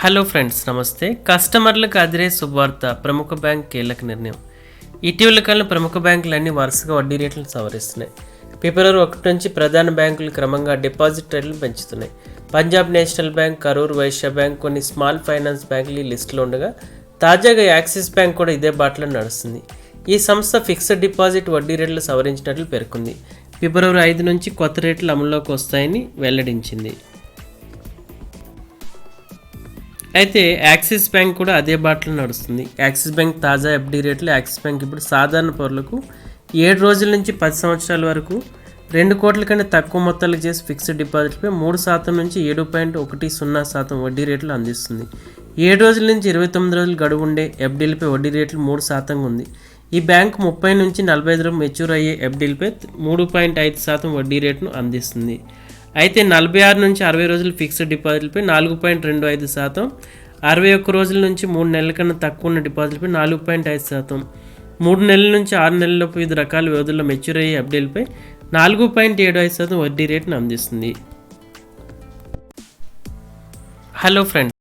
Hello friends నమస్తే. కస్టమర్లకు అదిరే శుభవార్త. ప్రముఖ బ్యాంక్ కీలక నిర్ణయం. ఇటీవల కాలంలో ప్రముఖ బ్యాంకులన్నీ వరుసగా వడ్డీ రేట్లను సవరిస్తున్నాయి. ఫిబ్రవరి ఒకటి నుంచి ప్రధాన బ్యాంకులు క్రమంగా డిపాజిట్ రేట్లను పెంచుతున్నాయి. Punjab national bank Karur Vysya bank కొన్ని స్మాల్ ఫైనాన్స్ బ్యాంకులు ఈ లిస్టులో ఉండగా తాజాగా యాక్సిస్ బ్యాంక్ కూడా ఇదే బాటలో నడుస్తుంది. ఈ సంస్థ ఫిక్స్డ్ డిపాజిట్ వడ్డీ రేట్లు సవరించినట్లు పేర్కొంది. ఫిబ్రవరి ఐదు నుంచి కొత్త రేట్లు అమల్లోకి వస్తాయని వెల్లడించింది. అయితే యాక్సిస్ బ్యాంక్ కూడా అదే బాటలో నడుస్తుంది. యాక్సిస్ బ్యాంక్ తాజా ఎఫ్డి రేట్లు యాక్సిస్ బ్యాంక్ ఇప్పుడు సాధారణ పౌరులకు ఏడు రోజుల నుంచి పది సంవత్సరాల వరకు రెండు కోట్ల కంటే తక్కువ మొత్తాలకు చేసి ఫిక్స్డ్ డిపాజిట్పై మూడు శాతం నుంచి ఏడు పాయింట్ ఒకటి సున్నా శాతం వడ్డీ రేట్లు అందిస్తుంది. ఏడు రోజుల నుంచి ఇరవై తొమ్మిది రోజులు గడువు ఉండే ఎఫ్డీలపై వడ్డీ రేట్లు మూడు శాతంగా ఉంది. ఈ బ్యాంక్ ముప్పై నుంచి నలభై ఐదు మెచ్యూర్ అయ్యే ఎఫ్డీలపై మూడు పాయింట్ ఐదు శాతం వడ్డీ రేటును అందిస్తుంది. అయితే నలభై ఆరు నుంచి అరవై రోజుల ఫిక్స్డ్ డిపాజిట్లపై నాలుగు పాయింట్ రెండు ఐదు శాతం అరవై ఒక్క రోజుల నుంచి మూడు నెలల కన్నా తక్కువ ఉన్న డిపాజిట్లపై నాలుగు పాయింట్ ఐదు శాతం. మూడు నెలల నుంచి ఆరు నెలలలోపు వివిధ రకాల వ్యవధుల్లో మెచ్యూర్ అయ్యే ఎఫ్డీలపై నాలుగు పాయింట్ ఏడు ఐదు శాతం వడ్డీ రేటును అందిస్తుంది. Hello friends